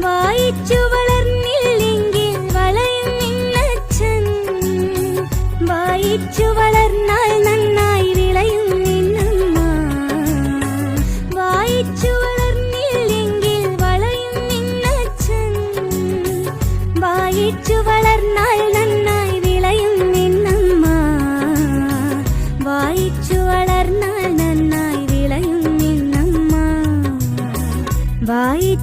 വായിച്ചു വളർന്നില്ലെങ്കിൽ വളയും നിന്നച്ഛൻ. വായിച്ചു വളർന്നാൽ നന്നായി വിളയും നിന്നമ്മ. വായിച്ചു വളർന്നില്ലെങ്കിൽ വളയും നിന്നച്ഛൻ. വായിച്ചു വളർന്നാൽ നന്നായി വിളയും നിന്നമ്മ. വായിച്ചു वाई